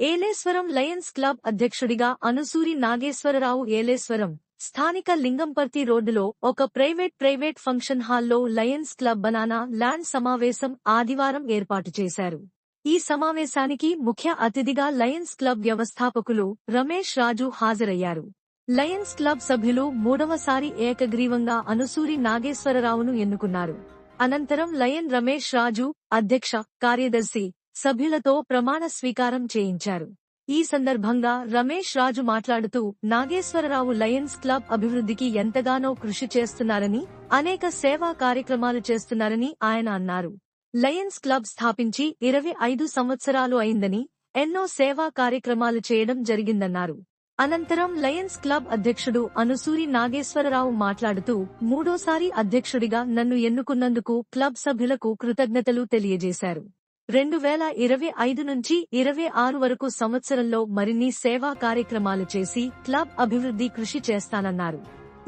Yeleswaram Lions club అధ్యక్షుడిగా అనుసూరి నాగేశ్వరరావు ఏలేశ్వరం స్థానిక లింగంపర్తి రోడ్డులో ఒక ప్రైవేట్ ప్రైవేట్ ఫంక్షన్ హాల్లో లయన్స్ క్లబ్ బనానా ల్యాండ్ సమావేశం ఆదివారం ఏర్పాటు చేశారు. ఈ సమావేశానికి ముఖ్య అతిథిగా లయన్స్ క్లబ్ వ్యవస్థాపకులు రమేష్ రాజు హాజరయ్యారు. లయన్స్ క్లబ్ సభ్యులు మూడవసారి ఏకగ్రీవంగా అనుసూరి నాగేశ్వరరావును ఎన్నుకున్నారు. అనంతరం లయన్ రమేష్ రాజు అధ్యక్ష కార్యదర్శి సభ్యులతో ప్రమాణ స్వీకారం చేయించారు. ఈ సందర్భంగా రమేష్ రాజు మాట్లాడుతూ నాగేశ్వరరావు లయన్స్ క్లబ్ అభివృద్ధికి ఎంతగానో కృషి చేస్తున్నారని అనేక సేవా కార్యక్రమాలు చేస్తున్నారని ఆయన అన్నారు. లయన్స్ క్లబ్ స్థాపించి ఇరవై ఐదు సంవత్సరాలు అయిందని ఎన్నో సేవా కార్యక్రమాలు చేయడం జరిగిందన్నారు. అనంతరం లయన్స్ క్లబ్ అధ్యక్షుడు అనుసూరి నాగేశ్వరరావు మాట్లాడుతూ మూడోసారి అధ్యక్షుడిగా నన్ను ఎన్నుకున్నందుకు క్లబ్ సభ్యులకు కృతజ్ఞతలు తెలియజేశారు. రెండు వేల ఇరవై ఐదు నుంచి ఇరవై ఆరు వరకు సంవత్సరంలో మరిన్ని సేవా కార్యక్రమాలు చేసి క్లబ్ అభివృద్ధి కృషి చేస్తానన్నారు.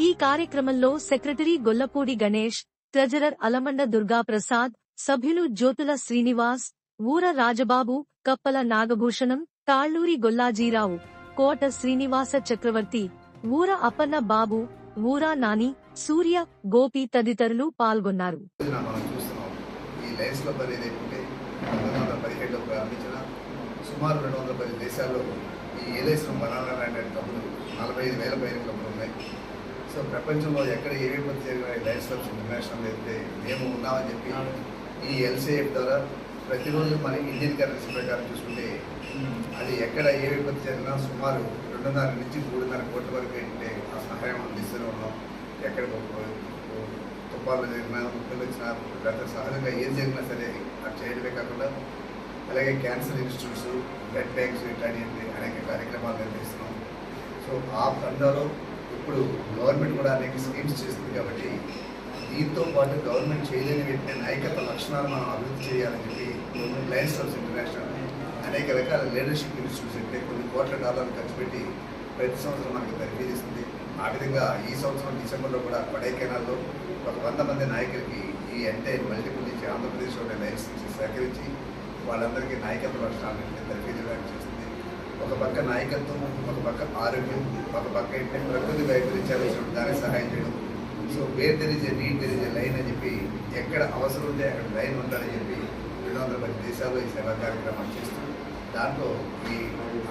ఈ కార్యక్రమంలో సెక్రటరీ గొల్లపూడి గణేష్ ట్రెజరర్ అలమండ దుర్గా ప్రసాద్ సభ్యులు జ్యోతుల శ్రీనివాస్ ఊర రాజబాబు కప్పల నాగభూషణం తాళ్ళూరి గొల్లాజీరావు కోట శ్రీనివాస చక్రవర్తి ఊర అప్పన్న బాబు ఊరా నాని సూర్య గోపి తదితరులు పాల్గొన్నారు. పదిహేడులో ప్రారంభించిన సుమారు రెండు వందల పది దేశాల్లో ఈ ఏలేశ్వరం బనానా ల్యాండ్ అనే క్లబ్లు నలభై ఐదు వేల పైన క్లబ్లు ఉన్నాయి. సో ప్రపంచంలో ఎక్కడ ఏ విపత్తు జరిగినా ఈ క్లబ్స్ ఇంటర్నేషనల్ అయితే మేము ఉన్నామని చెప్పి ఈ ఎల్సీఎఫ్ ద్వారా ప్రతిరోజు మన ఇండియన్ కరెన్సీ ప్రకారం చూసుకుంటే అది ఎక్కడ ఏ విపత్తు జరిగినా సుమారు రెండున్నర నుంచి మూడున్నర కోట్ల వరకు అంటే ఆ సహాయం అందిస్తూనే ఉన్నాం. ఎక్కడ తుఫాన్లు జరిగినా ముక్కలు వచ్చినా లేకపోతే సహజంగా ఏం జరిగినా సరే అది చేయడమే కాకుండా అలాగే క్యాన్సర్ ఇన్స్టిట్యూట్స్ బ్లడ్ బ్యాంక్స్ ఇట్లాంటివి అనేక కార్యక్రమాలు నిర్వహిస్తున్నాం సో ఆ పందాలో ఇప్పుడు గవర్నమెంట్ కూడా అనేక స్కీమ్స్ చేస్తుంది కాబట్టి దీంతో పాటు గవర్నమెంట్ చేయలేని వెంటనే నాయకత్వ లక్షణాలు మనం అభివృద్ధి చేయాలని చెప్పి లయన్స్ ఆఫ్ ఇంటర్నేషనల్ అనేక రకాల లీడర్షిప్ ఇన్స్టిట్యూట్స్ అంటే కొన్ని కోట్ల డాలర్లు ఖర్చు పెట్టి ప్రతి సంవత్సరం మనకి తరఫీ ఇస్తుంది ఆ విధంగా ఈ సంవత్సరం డిసెంబర్లో కూడా కొడైకెనాల్లో ఒక వంద మంది నాయకులకి ఈ ఎంటైర్ మల్టిపుల్ నుంచి ఆంధ్రప్రదేశ్లోని లైన్స్ నుంచి సేకరించి వాళ్ళందరికీ నాయకత్వ లక్షణాలను తరఫీ ఇవ్వడానికి చేస్తుంది. ఒక పక్క నాయకత్వం ఒక పక్క ఆరోగ్యం ఒక పక్క ఏంటంటే ప్రకృతి వైపరీత్యాలు దానికి సహాయం చేయడం. సో వేర్ తెలిసే నీట్ తెలిసే లైన్ అని చెప్పి ఎక్కడ అవసరం ఉంటే అక్కడ లైన్ ఉండాలని చెప్పి రెండు వందల పది దేశాల్లో ఈ సేవా కార్యక్రమాలు చేస్తూ దాంట్లో ఈ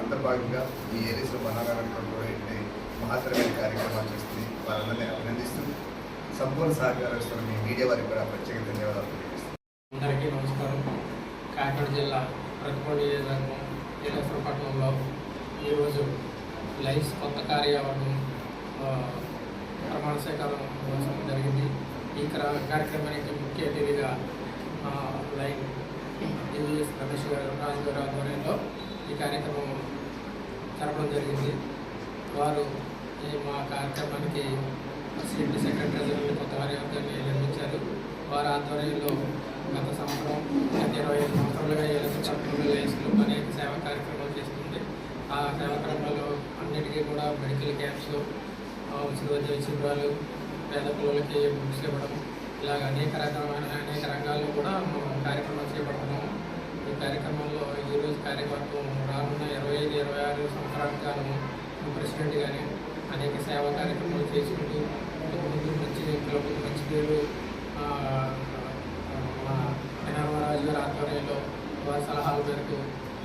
అంతర్భాగంగా ఈ ఏలిసిన బనాగారంలో కూడా ఏంటంటే మహత్తరమైన కార్యక్రమాలు చేస్తుంది వారందరినీ అభినందిస్తూ సంపూర్ణ సహకారం ఇస్తున్న మీ మీడియా వారికి కూడా ప్రత్యేక ధన్యవాదాలు అందరికీ నమస్కారం. కాకినాడ జిల్లా ప్రతిపల్లి నియోజకవర్గం ఏలేశ్వరపట్నంలో ఈరోజు లైఫ్ కొత్త కార్యాలయం ప్రమాణ స్వీకారం జరిగింది. ఈ కార్యక్రమానికి ముఖ్య అతిథిగా ఆ, లైన్ డివిఎస్ రమేష్ గారు రాజు గారు ఆధ్వర్యంలో ఈ కార్యక్రమం జరపడం జరిగింది. వారు ఈ మా కార్యక్రమానికి సిటీ సెక్రటరీ కొత్త కార్యవర్గాన్ని నిర్మించారు. వారి ఆధ్వర్యంలో గత సంవత్సరం ఇరవై ఐదు సంవత్సరాలుగా ఏలసి పట్టణంలో లయన్స్లో అనేక సేవా కార్యక్రమాలు చేస్తుంది ఆ సేవా అన్నిటికీ కూడా మెడికల్ క్యాంప్స్ ఉచిత వైద్య శిబిరాలు పేద పిల్లలకి బుక్స్ ఇవ్వడం ఇలాగ అనేక రకమైన అనేక రంగాల్లో కూడా మనం కార్యక్రమాలు చేపడుతున్నాము ఈ కార్యక్రమంలో ఈరోజు కార్యక్రమం రానున్న ఇరవై ఐదు ఇరవై ఆరు సంవత్సరాల కాలం ప్రెసిడెంట్ కానీ అనేక సేవా కార్యక్రమాలు చేసుకుంటూ ముందు మంచి పిల్లలకు మంచి పేరు ఆ, మా గారి ఆధ్వర్యంలో వారి సలహాల మేరకు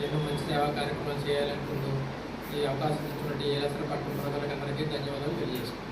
ఎన్నో మంచి సేవా కార్యక్రమాలు చేయాలనుకుంటూ ఈ అవకాశం ఇచ్చినటువంటి ఏలాసన పట్టణ ప్రజలకు అందరికీ ధన్యవాదాలు తెలియజేస్తున్నాను